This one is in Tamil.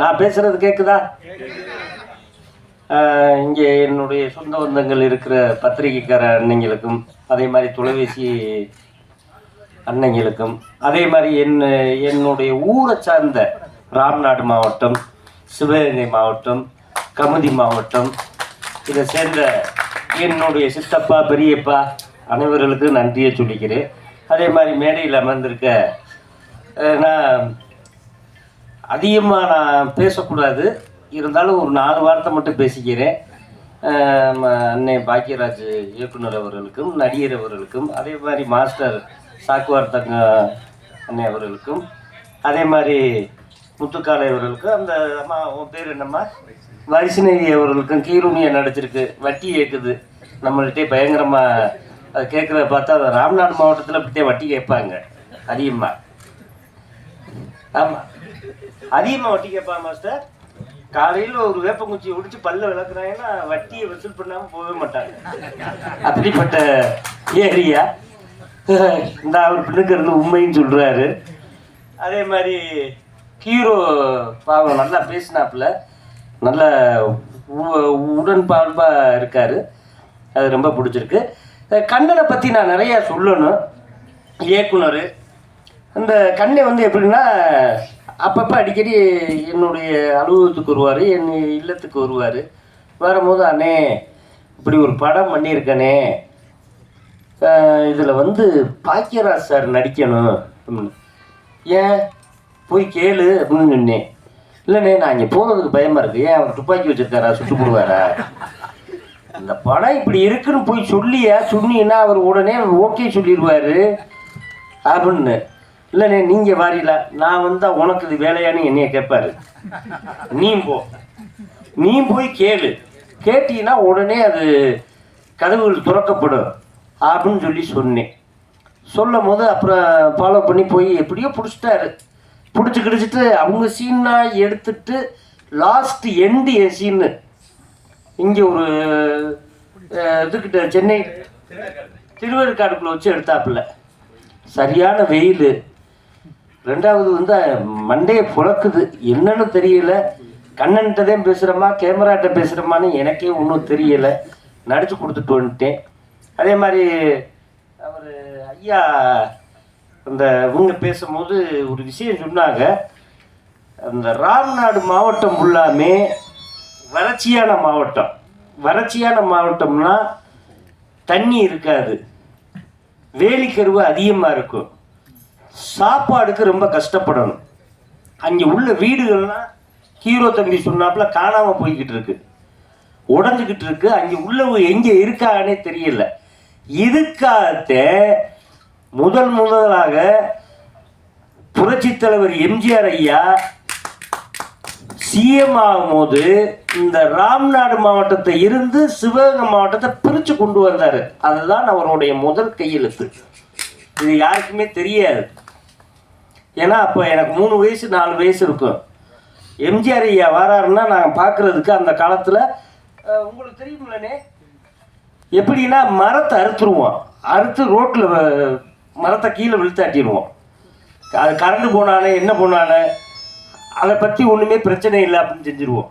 நான் பேசுறது கேக்குதா? இங்கே என்னுடைய சொந்த பந்தங்கள் இருக்கிற பத்திரிகைக்கார அன்னைங்களுக்கும் அதே மாதிரி தொலைபேசி அன்னைங்களுக்கும் அதே மாதிரி என் என்னுடைய ஊரை சார்ந்த ராம்நாடு மாவட்டம் சிவகங்கை மாவட்டம் கமுதி மாவட்டம் இதை சேர்ந்த என்னுடைய சித்தப்பா பெரியப்பா அனைவர்களுக்கும் நன்றியை சொல்லிக்கிறேன். அதே மாதிரி மேடையில் அமர்ந்திருக்க நான் அதிகமாக நான் பேசக்கூடாது. இருந்தாலும் ஒரு நாலு வார்த்தை மட்டும் பேசிக்கிறேன். நம்ம அன்னை பாக்கியராஜ் இயக்குனர் அவர்களுக்கும் நடிகர் அவர்களுக்கும் அதே மாதிரி மாஸ்டர் சாக்குவார் தங்க அன்னை அவர்களுக்கும் அதே மாதிரி முத்துக்காலை அவர்களுக்கும் அந்த அம்மா உன் பேர் என்னம்மா? வைஷ்ணவி அவர்களுக்கும் கீருணியை நடிச்சிருக்கு வட்டி கேட்குது நம்மள்கிட்டே பயங்கரமாக அது கேட்குறத பார்த்தா ராம்நாடு மாவட்டத்தில் இப்படியே வட்டி கேட்பாங்க அதிகமாக ஆமாம் அதிகமாக வட்டி கேட்பான் மாஸ்டர். காலையில் ஒரு வேப்பங்குச்சியை உடிச்சு பல்ல விளக்குறாங்கன்னா வட்டியை வசூல் பண்ணாமல் போகவே மாட்டாங்க. அப்படிப்பட்ட ஏரியா. இந்த அவர் பிள்ளைக்கிறது உண்மைன்னு சொல்கிறாரு அதே மாதிரி ஹீரோ பாவம் நல்லா பேசினாப்புல. நல்ல உ- உடன்பார்ப்பாக இருக்கார். அது ரொம்ப பிடிச்சிருக்கு. கண்ணனை பற்றி நான் நிறையா சொல்லணும். இயக்குனர் அந்த கண்ணை வந்து எப்படின்னா அப்பப்போ அடிக்கடி என்னுடைய அலுவலகத்துக்கு வருவார் என் இல்லத்துக்கு வருவார். வரும்போது அண்ணே இப்படி ஒரு படம் பண்ணியிருக்கனே. இதில் வந்து பாக்கியராஜ் சார் நடிக்கணும். அப்படின்னு. ஏன்? போய் கேளு அப்படின்னு சொன்னேன். இல்லைண்ணே நான் இங்கே போகிறதுக்கு பயமாக இருக்குது ஏன் அவர் துப்பாக்கி வச்சிருக்காரா? சுட்டு போடுவாரா? இந்த படம் இப்படி இருக்குன்னு போய் சொல்லியா? சொன்னீங்கன்னா அவர் உடனே ஓகே சொல்லிடுவார். அப்படின்னு. இல்லைண்ணே நீங்கள் வாரில நான் வந்தா உனக்கு இது வேலையான்னு என்னைய கேட்பாரு நீ போ. நீ போய் கேளு. கேட்டீங்கன்னா உடனே அது கதவுகள் திறக்கப்படும் அப்படின்னு சொல்லி சொன்னேன். சொல்லும் போது அப்புறம் ஃபாலோ பண்ணி போய் எப்படியோ பிடிச்சிட்டாரு. பிடிச்சி கிடிச்சிட்டு அவங்க சீனா எடுத்துட்டு லாஸ்ட் எண்டு என் சீனு இங்கே ஒரு இதுக்கிட்ட சென்னை திருவேற்காடுக்குள்ள வச்சு எடுத்தாப்புல. சரியான வெயில். ரெண்டாவது வந்து மண்டையை புழக்குது. என்னன்னு தெரியல. கண்ணன்கிட்ட பேசுகிறோமா கேமராட்ட பேசுகிறோமான்னு எனக்கே ஒன்றும் தெரியலை. நடிச்சு கொடுத்துட்டு வந்துட்டேன். அதே மாதிரி அவர் ஐயா அந்த இவங்க பேசும்போது ஒரு விஷயம் சொன்னாங்க. அந்த ராம்நாடு மாவட்டம் ஃபுல்லாமே வறட்சியான மாவட்டம். வறட்சியான மாவட்டம்னா தண்ணி இருக்காது. வேலிக்கருவு அதிகமாக இருக்கும். சாப்பாடுக்கு ரொம்ப கஷ்டப்படணும். அங்கே உள்ள வீடுகள்லாம் ஹீரோ தம்பி சொன்னாப்புல காணாமல் போய்கிட்டு இருக்கு. உடஞ்சிக்கிட்டு இருக்கு. அங்கே உள்ளவங்க எங்கே இருக்காங்கன்னே தெரியல. இதுக்காக முதல் முதலாக புரட்சி தலைவர் எம்ஜிஆர் ஐயா சிஎம் ஆகும்போது இந்த ராம்நாடு மாவட்டத்தை இருந்து சிவகங்கை மாவட்டத்தை பிரித்து கொண்டு வந்தார். அதுதான் அவருடைய முதல் கையெழுத்து. இது யாருக்குமே தெரியாது. ஏன்னா அப்போ எனக்கு மூணு வயசு நாலு வயசு இருக்கும். எம்ஜிஆர் ஐயா வராருன்னா நாங்கள் பார்க்குறதுக்கு அந்த காலத்தில் உங்களுக்கு தெரியுமில்லனே எப்படின்னா மரத்தை அறுத்துருவோம். அறுத்து ரோட்டில் மரத்தை கீழே விழுத்தாட்டிடுவோம். அது கரண்ட் போனானே என்ன போனானே அதை பற்றி ஒன்றுமே பிரச்சனை இல்லை அப்படின்னு செஞ்சுருவோம்.